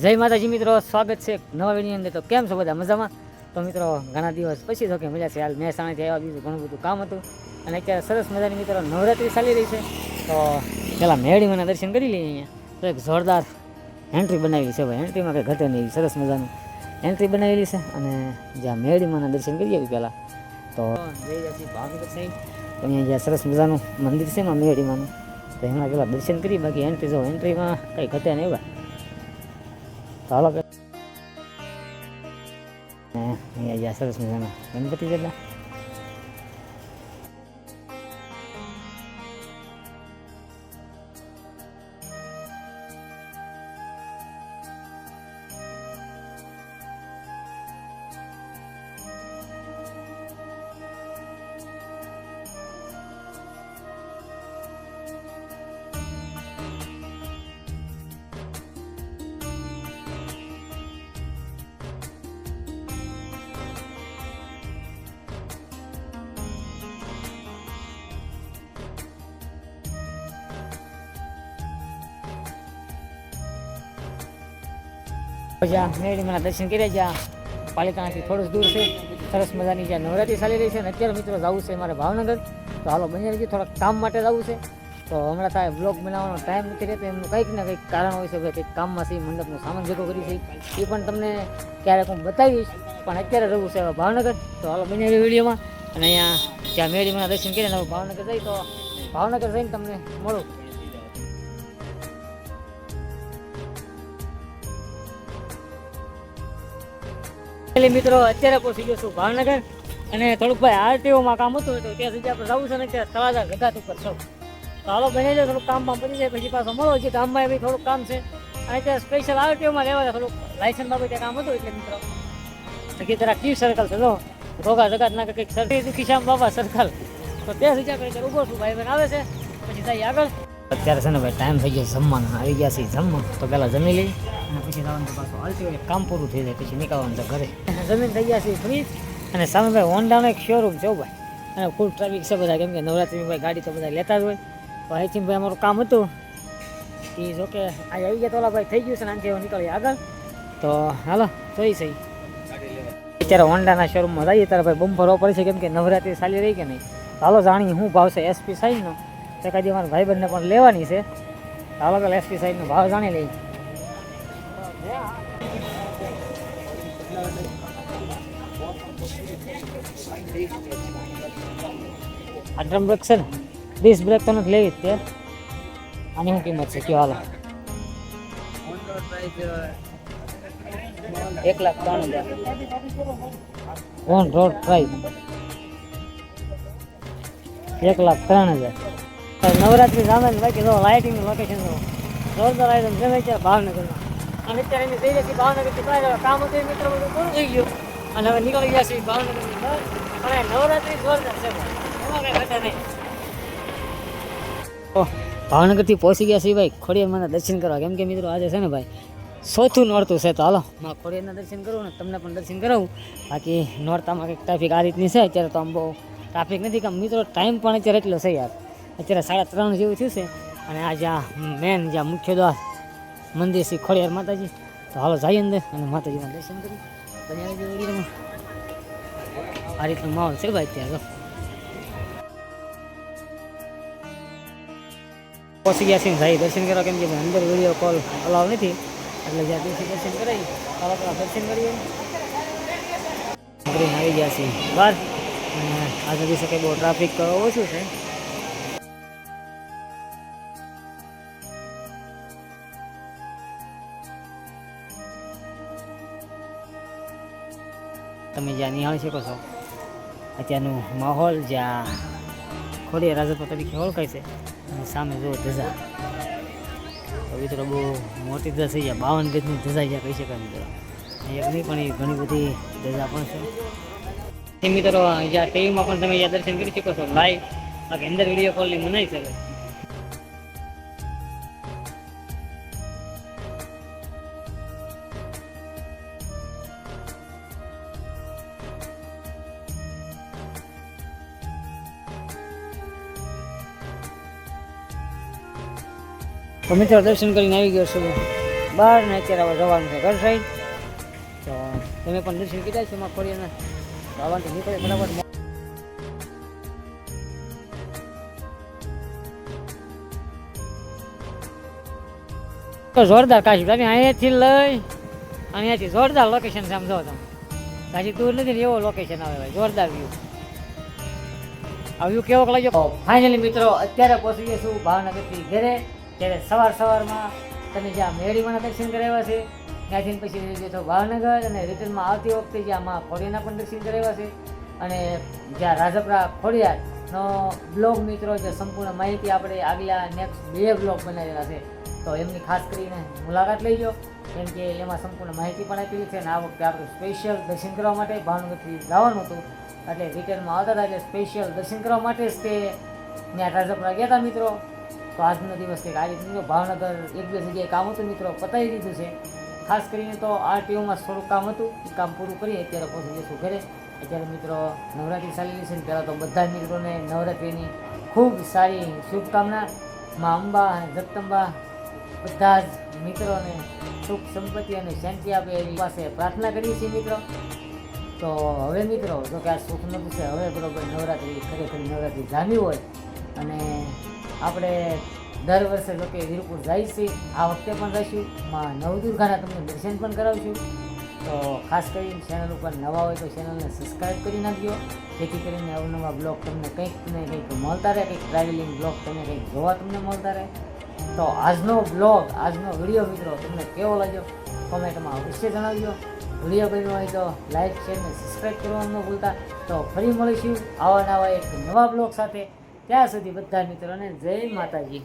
જય માતાજી મિત્રો, સ્વાગત છે નવા વીડિયો અંદર. તો કેમ છો બધા? મજામાં? તો મિત્રો, ઘણા દિવસ પછી તો કે મજા છે. હાલ મહેસાણાથી આવ્યા બીજું ઘણું બધું કામ હતું. અને અત્યારે સરસ મજાની મિત્રો નવરાત્રી ચાલી રહી છે. તો પહેલાં મેળીમાંના દર્શન કરી લઈએ અહીંયા. તો એક જોરદાર એન્ટ્રી બનાવેલી છે ભાઈ. એન્ટ્રીમાં કંઈ ઘટે નહીં, સરસ મજાની એન્ટ્રી બનાવેલી છે. અને જ્યાં મેળીમાંના દર્શન કરી આવી પહેલાં. તો જઈ રહ્યા છીએ ભાવનગર સાઈડ તો અહીંયા જ્યાં સરસ મજાનું મંદિર છે ને મેળીમાંનું. તો એમાં પહેલાં દર્શન કરી બાકી એન્ટ્રી જો એન્ટ્રીમાં કંઈ ઘટે નહીં તો હાલો અહીંયા જ્યાં સરસ મજાના ગણપતિ જેટલા જ્યાં મેળીમાંના દર્શન કર્યા જ્યાં પાલિકાનાથી થોડું દૂર છે. સરસ મજાની જ્યાં નવરાત્રી ચાલી રહી છે અને અત્યારે મિત્રો જવું છે મારે ભાવનગર. તો હાલો બની રહી થોડાક કામ માટે જવું છે. તો હમણાં થાય બ્લોગ બનાવવાનો ટાઈમ નથી રહેતો, એમનું કંઈક ને કંઈક કારણ હોય છે કે કંઈક કામમાં છે, મંડપનો સામાન ભેગો કરી છે. એ પણ તમને ક્યારેક હું બતાવીશ. પણ અત્યારે રહેવું છે ભાવનગર. તો હાલો બની રહી વિડીયોમાં. અને અહીંયા જ્યાં મેળીમાં દર્શન કરીને ભાવનગર જઈ તો ભાવનગર જઈને તમને મળું. એટલે મિત્રો, અત્યારે પહોંચી ગયો છું ભાવનગર અને થોડુંક ભાઈ આરટીઓમાં કામ હતું તો ત્યાં સુધી આપણે જવું છે ને ત્યાં તળાજા ગધાત ઉપર છો તો હાલો, બને જાય થોડુંક કામમાં પડી જાય, પછી પાછો મળો. છે ગામમાં બી થોડુંક કામ છે. અને ત્યાં સ્પેશિયલ આરટીઓમાં લેવા થોડુંક લાયસન્સ બાબતે કામ હતું એટલે મિત્રો. નક્કી તારા ક્યુ સર્કલ છે, જો. રોગા જગાત ના કંઈક સરખી દુખી શ્યામ બાબા સર્કલ તો ત્યાં સુધી આપણે ઊભો છું ભાઈ બહેન આવે છે. પછી થાય આગળ. અત્યારે છે ને ભાઈ ટાઈમ થઈ ગયો જમવાનો. આવી ગયા છે જમવા. તો પહેલાં જમી લઈ અને પછી જવાનું તો પાછું હાલતી હોય. કામ પૂરું થઈ જાય, પછી નીકળવાનું તો ઘરે. જમીન થઈ ગયા છે ફ્રી. અને સામે ભાઈ હોન્ડાનો એક શોરૂમ છે ભાઈ. અને ફૂલ ટ્રાફિક છે બધા. કેમ કે નવરાત્રી ભાઈ ગાડી તો બધા લેતા જ હોય. તો અહીંથી ભાઈ અમારું કામ હતું. એ જો કે આજે આવી ગયા તો ભાઈ થઈ ગયું છે ને આનાથી નીકળીએ આગળ. તો હાલો જોઈ સહી અત્યારે હોન્ડાના શોરૂમમાં જઈએ. ત્યારે ભાઈ બમ્પર ઓપર છે. કેમ કે નવરાત્રી ચાલી રહી કે નહીં? હાલો, જાણીએ શું ભાવશે એસપી સાઈઝનો કદી મારા ભાઈબંધને પણ લેવાની છે. હાલો પેલા એસપી સાહેબનો ભાવ જાણી લઈ આ ડ્રમ બ્રેક છે ને ડિસ્ક બ્રેક તો નથી લેવી તે આની શું કિંમત છે? કયો હાલો. એક લાખ ત્રણ હજાર. ઓન રોડ પ્રાઇસ એક લાખ ત્રણ હજાર. નવરાત્રી સામે બાકી જો લાઇટિંગ લોકેશન જો જોરદાર આયોજન છે અત્યારે ભાવનગરમાં. અને અત્યારે એની ભાવનગરથી હતું મિત્રો બધું પૂરું થઈ ગયું. અને હવે નીકળી ગયા છીએ નવરાત્રી જોરદાર છે પહોંચી ગયા છીએ, ભાઈ. ખોડિયારમાં દર્શન કરવા. કેમ કે મિત્રો આજે છે ને, ભાઈ ચોથું નોરતું છે, તો હાલો માં ખોડિયારના દર્શન કરું ને તમને પણ દર્શન કરાવું. બાકી નોરતામાં કંઈક ટ્રાફિક આ રીતની છે, અત્યારે તો આમ બહુ ટ્રાફિક નથી, કામ મિત્રો ટાઈમ પણ અત્યારે એટલો છે યાર. અત્યારે સાડા ત્રણ જેવું થયું છે. અને આ જ્યાં મેન જ્યાં મુખ્ય દ્વાર, મંદિર શ્રી ખોડિયાર માતાજી. તો હાલો જઈએ અંદર અને માતાજીના દર્શન કરી આ રીતનો માહોલ છે ભાઈ અત્યારે પહોંચી ગયા છીએ ભાઈ દર્શન કરવા, કેમ કે અંદર વીડિયો કોલ અલાવ નથી. એટલે જ્યાં દિવસે દર્શન કરાવી આવા દર્શન કરીએ. કરીને આવી ગયા છીએ બહાર. અને આજે દિવસે કંઈ બહુ ટ્રાફિક ઓછું છે. તમે જ્યાં નિહાળી શકો છો, અત્યારનું માહોલ જ્યાં ખોડિયા રાજપા તરીકે ઓળખાય છે, અને સામે જો ધજા. પવિત્ર બહુ મોટી ધજા થઈ જાય બાવન ગજની ધજા જ્યાં કહી શકાય મિત્રો. એક નહીં, પણ એ ઘણી બધી ધજા પણ છે. મિત્રો, જ્યાં ટીવીમાં પણ તમે જ્યાં દર્શન કરી શકો છો, લાઈવ. બાકી અંદર વીડિયો કોલની મનાઈ શકે તો મિત્રો દર્શન કરીને આવી ગયો છું. બહાર ને અત્યારે હવે જવાનું છે ઘર સાઈડ. તો તમે પણ દર્શન કીધા છે એમાં તો આવવાનું નીકળે બરાબર. જોરદાર કાશી, તમે અહીંયાથી લઈ અહીંયાથી જોરદાર લોકેશન સમજો તમે. કાશી દૂર નથી ને એવો લોકેશન આવે જોરદાર વ્યૂ આ વ્યૂ કેવો લાગ્યો? ફાઇનલી મિત્રો, અત્યારે પહોંચી ગયા છું ભાવનગરથી ઘરે. ત્યારે સવાર સવારમાં તમે જ્યાં મેળીમાંના દર્શન કરાવ્યા છે ત્યાંથી પછી જઈએ તો ભાવનગર અને રિટર્નમાં આવતી વખતે જ્યાં મા ખોડિયાના પણ દર્શન કરાવ્યા છે અને જ્યાં રાજપરા ખોડિયારનો બ્લોગ મિત્રો, જે સંપૂર્ણ માહિતી આપણે આગલા નેક્સ્ટ બે બ્લોગ બનાવેલા છે, તો એમની ખાસ કરીને મુલાકાત લઈજો કેમ કે એમાં સંપૂર્ણ માહિતી પણ આપેલી છે અને આ વખતે આપણે સ્પેશિયલ દર્શન કરવા માટે ભાવનગરથી જવાનું હતું, એટલે રિટર્નમાં આવતા હતા એટલે સ્પેશિયલ દર્શન કરવા માટે જ તે ત્યાં રાજપરા ગયા હતા મિત્રો. તો આજનો દિવસ કંઈક આ રીતે ભાવનગર એક બે જગ્યાએ કામ હતું, મિત્રો પતાવી દીધું છે. ખાસ કરીને તો આ ટીઓમાં થોડુંક કામ હતું. એ કામ પૂરું કરી અત્યારે પહોંચી જઈશું ઘરે. અત્યારે મિત્રો નવરાત્રિ ચાલી છે ને, પહેલાં તો બધા મિત્રોને નવરાત્રિની ખૂબ સારી શુભકામના. મા અંબા અને જગદંબા, બધા જ મિત્રોને સુખ સંપત્તિ અને શાંતિ આપે એની પાસે પ્રાર્થના કરીએ છીએ મિત્રો. તો હવે મિત્રો, જો કે આ સુખ નથી, છે. હવે બરોબર નવરાત્રિ, ખરેખર નવરાત્રિ જામી હોય અને આપણે દર વર્ષે લોકો વીરપુર જાય છે. આ વખતે પણ રહીશું. માં નવદુર્ગાના તમને દર્શન પણ કરાવશું. તો ખાસ કરીને ચેનલ ઉપર નવા હોય તો ચેનલને સબસ્ક્રાઈબ કરી નાખજો. જેથી કરીને અવનવા બ્લોગ તમને કંઈક ને કંઈક મળતા રહે, કંઈક ટ્રાવેલિંગ બ્લોગ તમને કંઈક જોવા તમને મળતા રહે. તો આજનો બ્લોગ આજનો વીડિયો મિત્રો તમને કેવો લાગ્યો? કોમેન્ટમાં અવશ્ય જણાવજો. વીડિયો ગમ્યો હોય તો લાઈક શેર ને સબસ્ક્રાઈબ કરવાનું ભૂલતા. તો ફરી મળીશું આવા નવા એક નવા બ્લોગ સાથે. ત્યાં સુધી બધા મિત્રોને જય માતાજી.